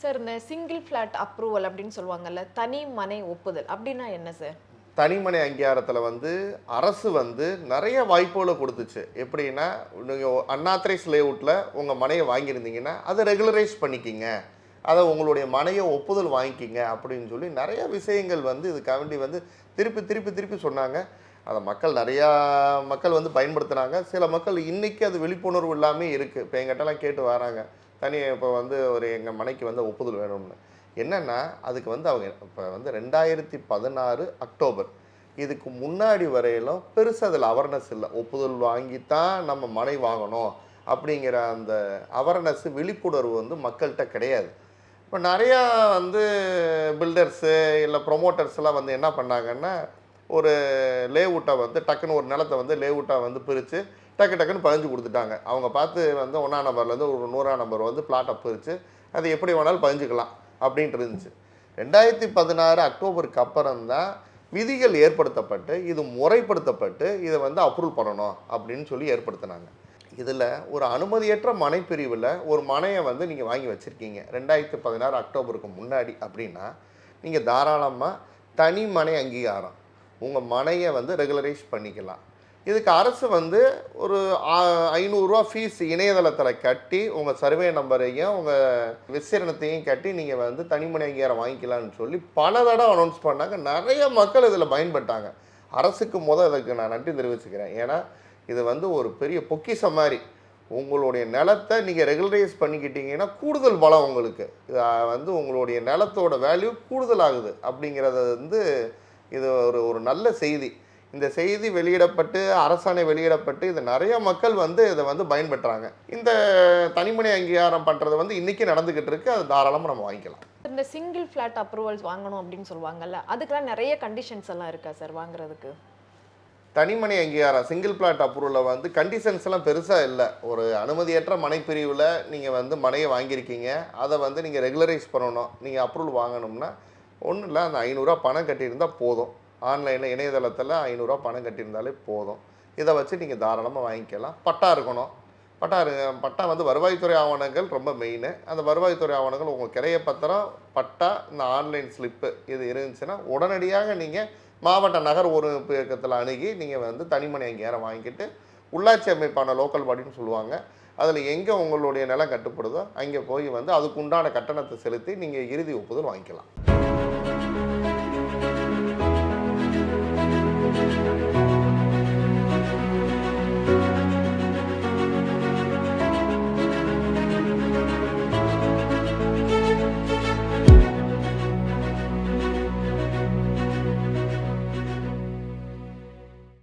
Sir இந்த single flat approval அப்படின்னு சொல்லுவாங்கல்ல தனி மனை ஒப்புதல் அப்படின்னா என்ன சார்? தனிமனை அங்கீகாரத்தில் வந்து அரசு வந்து நிறைய வாய்ப்புகளை கொடுத்துச்சு. எப்படின்னா நீங்கள் அன்ஆத்தரைஸ் லேஅவுட்டில் உங்கள் மனையை வாங்கியிருந்தீங்கன்னா அதை ரெகுலரைஸ் பண்ணிக்கிங்க. அதை உங்களுடைய மனையை ஒப்புதல் வாங்கிக்கிங்க அப்படின்னு சொல்லி நிறைய விஷயங்கள் வந்து இதுக்காண்டி வந்து திருப்பி திருப்பி திருப்பி சொன்னாங்க. அதை மக்கள் நிறையா மக்கள் வந்து பயன்படுத்துனாங்க. சில மக்கள் இன்றைக்கி அது விழிப்புணர்வு இல்லாமல் இருக்குது இப்போ எங்கிட்டலாம் கேட்டு வராங்க. தனி இப்போ வந்து ஒரு எங்கள் மனைக்கு வந்து ஒப்புதல் வேணும்னு. என்னென்னா அதுக்கு வந்து அவங்க இப்போ வந்து ரெண்டாயிரத்தி பதினாறு அக்டோபர். இதுக்கு முன்னாடி வரையிலும் பெருசு அதில் அவர்னஸ் இல்லை. ஒப்புதல் வாங்கித்தான் நம்ம மனை வாங்கணும் அப்படிங்கிற அந்த அவர்னஸ் விழிப்புணர்வு வந்து மக்கள்கிட்ட கிடையாது. இப்போ நிறையா வந்து பில்டர்ஸு இல்லை ப்ரொமோட்டர்ஸ்லாம் வந்து என்ன பண்ணாங்கன்னா ஒரு லேவுட்டை வந்து டக்குன்னு ஒரு நிலத்தை வந்து லேவுட்டாக வந்து பிரித்து டக்கு டக்குன்னு பதிஞ்சு கொடுத்துட்டாங்க. அவங்க பார்த்து வந்து ஒன்றாம் நம்பர்லேருந்து ஒரு நூறாம் நம்பர் வந்து பிளாட்டை பிரித்து அது எப்படி வேணாலும் பதிஞ்சுக்கலாம் அப்படின்ட்டு இருந்துச்சு. ரெண்டாயிரத்தி பதினாறு அக்டோபருக்கு அப்புறம் தான் விதிகள் ஏற்படுத்தப்பட்டு இது முறைப்படுத்தப்பட்டு இதை வந்து அப்ரூவல் பண்ணணும் அப்படின்னு சொல்லி ஏற்படுத்தினாங்க. இதில் ஒரு அனுமதியற்ற மனைப்பிரிவில் ஒரு மனையை வந்து நீங்கள் வாங்கி வச்சுருக்கீங்க. ரெண்டாயிரத்தி பதினாறு அக்டோபருக்கு முன்னாடி அப்படின்னா நீங்கள் தாராளமாக தனி மனை அங்கீகாரம் உங்கள் மனையை வந்து ரெகுலரைஸ் பண்ணிக்கலாம். இதுக்கு அரசு வந்து ஒரு ஐநூறுரூவா ஃபீஸ் இணையதளத்தில் கட்டி உங்கள் சர்வே நம்பரையும் உங்கள் விசீரணத்தையும் கட்டி நீங்கள் வந்து தனிமனை அங்கீகாரம் வாங்கிக்கலாம்னு சொல்லி பல தடவை அனௌன்ஸ் பண்ணாங்க. நிறைய மக்கள் இதில் பயன்பட்டாங்க. அரசுக்கு முதல் இதுக்கு நான் நன்றி தெரிவிச்சுக்கிறேன். ஏன்னா இது வந்து ஒரு பெரிய பொக்கிஷம் மாதிரி. உங்களுடைய நிலத்தை நீங்கள் ரெகுலரைஸ் பண்ணிக்கிட்டீங்கன்னா கூடுதல் பலம் உங்களுக்கு. இது வந்து உங்களுடைய நிலத்தோட வேல்யூ கூடுதல் ஆகுது வந்து இது ஒரு ஒரு நல்ல செய்தி. இந்த செய்தி வெளியிடப்பட்டு அரசாணை வெளியிடப்பட்டு இது நிறைய மக்கள் வந்து இதை வந்து பயன்பெற்றாங்க. இந்த தனிமனை அங்கீகாரம் பண்ணுறது வந்து இன்றைக்கி நடந்துக்கிட்டு இருக்கு. அது தாராளமாக நம்ம வாங்கிக்கலாம். இந்த சிங்கிள் ஃபிளாட் அப்ரூவல்ஸ் வாங்கணும் அப்படின்னு சொல்லுவாங்கல்ல அதுக்கெல்லாம் நிறைய கண்டிஷன்ஸ் எல்லாம் இருக்கா சார் வாங்குறதுக்கு? தனிமனை அங்கீகாரம் சிங்கிள் பிளாட் அப்ரூவலில் வந்து கண்டிஷன்ஸ் எல்லாம் பெருசாக இல்லை. ஒரு அனுமதியற்ற மனைப்பிரிவில் நீங்கள் வந்து மனையை வாங்கியிருக்கீங்க. அதை வந்து நீங்கள் ரெகுலரைஸ் பண்ணணும். நீங்கள் அப்ரூவல் வாங்கணும்னா ஒன்றும் இல்லை அந்த ஐநூறுரூவா பணம் கட்டியிருந்தால் போதும். ஆன்லைனில் இணையதளத்தில் ஐநூறுரூவா பணம் கட்டியிருந்தாலே போதும். இதை வச்சு நீங்கள் தாராளமாக வாங்கிக்கலாம். பட்டா இருக்கணும். பட்டா இரு- பட்டா வந்து வருவாய்த்துறை ஆவணங்கள் ரொம்ப மெயின் அந்த வருவாய்த்துறை ஆவணங்கள் உங்கள் கிரைய பத்திரம் பட்டா இந்த ஆன்லைன் ஸ்லிப்பு இது இருந்துச்சுன்னா உடனடியாக நீங்கள் மாவட்ட நகர் ஒரு இயக்கத்தில் அணுகி நீங்கள் வந்து தனிமனை அங்கேயாரம் வாங்கிக்கிட்டு உள்ளாட்சி அமைப்பான லோக்கல் பாடின்னு சொல்லுவாங்க. அதில் எங்கே உங்களுடைய நிலம் கட்டுப்படுதோ அங்கே போய் வந்து அதுக்குண்டான கட்டணத்தை செலுத்தி நீங்கள் இறுதி ஒப்புதல் வாங்கிக்கலாம்.